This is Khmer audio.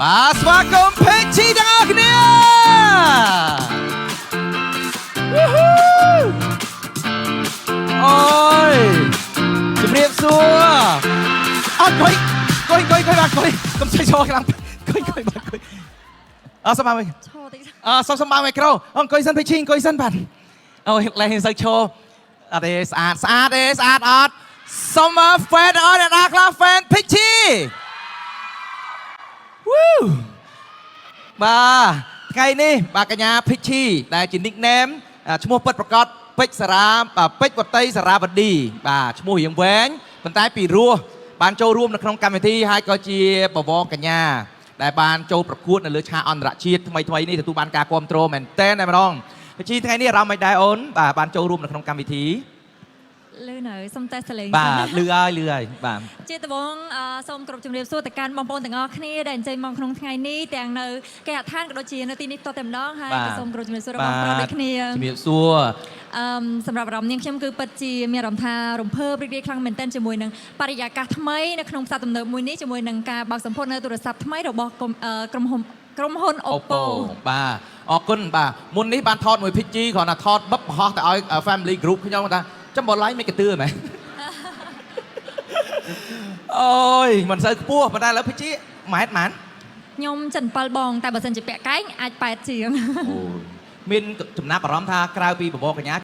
បាទស្វាគមន៍ពេជ្រជីទាំងអស់គ្នាវូហូអូយជំរាបសួរអត់កុយកុយកុយកុយបាទកុយកុំជួយចូលខ្លាំងកុយកុយបាទកុយអើសុំមកវិញឈរតិចអឺសុំសុំបើមីក្រូអង្គុយសិនពេជ្រជីអង្គុយសិនបាទអូយលែងសូវឈរអត់ទេស្អាតស្អាតទេស្អាតអត់សុំមក fan អត់អ្នកណាខ្លះ fan ពេជ្បាទថ្ងៃនេះបាទកញ្ញាភិកឈីដែលជា nickname អាឈ្មោះពិតប្រកបពេជ្រសារ៉ាបាទពេជ្រវតីសារ៉ាវឌីបាទឈ្មោះរៀងវែងប៉ុន្តែពីរោះបានចូលរួមនៅក្នុងកម្មវិធីហើយក៏ជាបវរកញ្ញាដែលបានចូលប្រកួតនៅលើឆាកអន្តរជាតិថ្មីថ្មីនេះទទួលបានការគ្រប់គ្រងមែនទែនតែម្ដងភិកឈីថ្ងៃនេះអារម្មណ៍មិនដែរអូនបាទបានចូលរួមនៅក្នុងកម្មវិធី លឺនៅសុំតែសលេងបាទលឺហើយលឺហើយបាទជាដំបងអឺសូមគោរពជំរាបសួរទៅកាន់បងប្អូនទាំងអស់គ្នាដែលអញ្ជើញមកក្នុងថ្ងៃនេះទាំងនៅគេហដ្ឋានក៏ដូចជានៅទីនេះតតែម្ដងហើយក៏សូមគោរពជំរាបសួរដល់បងប្រុសដូចគ្នាជំរាបសួរអឺមសម្រាប់អារម្មណ៍នាងខ្ញុំគឺពិតជាមានអារម្មណ៍ថារំភើបរីករាយខ្លាំងមែនទែនជាមួយនឹងបរិយាកាសថ្មីនៅក្នុងផ្សារទំនើបមួយនេះជាមួយនឹងការបើកសម្ពោធនៅទូរស័ព្ទថ្មីរបស់ក្រុមអឺក្រុមហ៊ុនក្រុមហ៊ុន Oppo បាទអរគុណបាទមុននេះបានថតមួយ PG គ្រាន់តែថតបឹបបង្ហោះទៅឲ្យ family group ខ្ញុំថា ចាំបើ like មិនកន្ទឿមែនអូយមិនសូវខ្ពស់ប៉ុន្តែឥឡូវ PG ម៉ែត្រម៉ានខ្ញុំចិន7បង តែបើសិនជាពាក់កែងអាច8ជាងអូយមានចំណាប់អារម្មណ៍ថាក្រៅពីបបរកញ្ញា